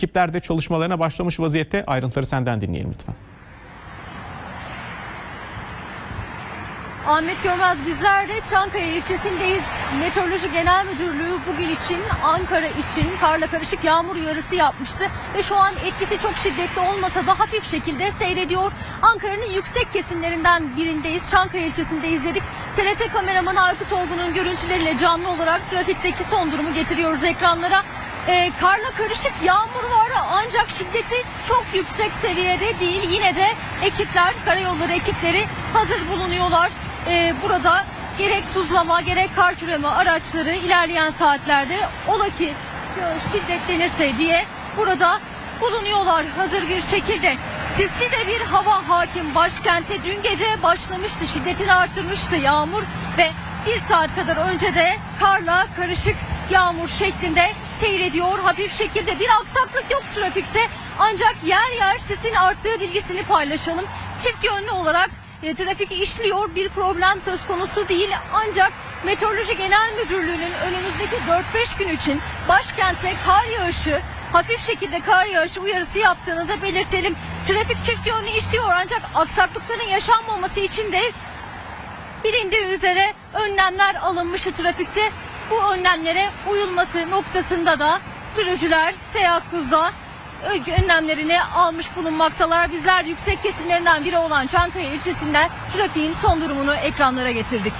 Ekipler de çalışmalarına başlamış vaziyette. Ayrıntıları senden dinleyelim lütfen. Ahmet Görmez bizler de Çankaya ilçesindeyiz. Meteoroloji Genel Müdürlüğü bugün için Ankara için karla karışık yağmur uyarısı yapmıştı. Ve şu an etkisi çok şiddetli olmasa da hafif şekilde seyrediyor. Ankara'nın yüksek kesimlerinden birindeyiz. Çankaya ilçesinde izledik. TRT kameramanı Aykut Olgun'un görüntüleriyle canlı olarak trafikteki son durumu getiriyoruz ekranlara. Ee, karla karışık yağmur var ancak şiddeti çok yüksek seviyede değil. Yine de ekipler, karayolları ekipleri hazır bulunuyorlar. Ee, burada gerek tuzlama gerek kar küreme araçları ilerleyen saatlerde ola ki şiddetlenirse diye burada bulunuyorlar hazır bir şekilde. Sisli de bir hava hakim başkente dün gece başlamıştı şiddetini artırmıştı yağmur ve bir saat kadar önce de karla karışık yağmur şeklinde seyrediyor. Hafif şekilde bir aksaklık yok trafikte. Ancak yer yer sisin arttığı bilgisini paylaşalım. Çift yönlü olarak e, trafik işliyor. Bir problem söz konusu değil. Ancak Meteoroloji Genel Müdürlüğü'nün önümüzdeki 4-5 gün için başkente kar yağışı hafif şekilde kar yağışı uyarısı yaptığını belirtelim. Trafik çift yönlü işliyor. Ancak aksaklıkların yaşanmaması için de bilindiği üzere önlemler alınmıştı trafikte. Bu önlemlere uyulması noktasında da sürücüler teyakkuzda önlemlerini almış bulunmaktalar. Bizler yüksek kesimlerinden biri olan Çankaya ilçesinden trafiğin son durumunu ekranlara getirdik.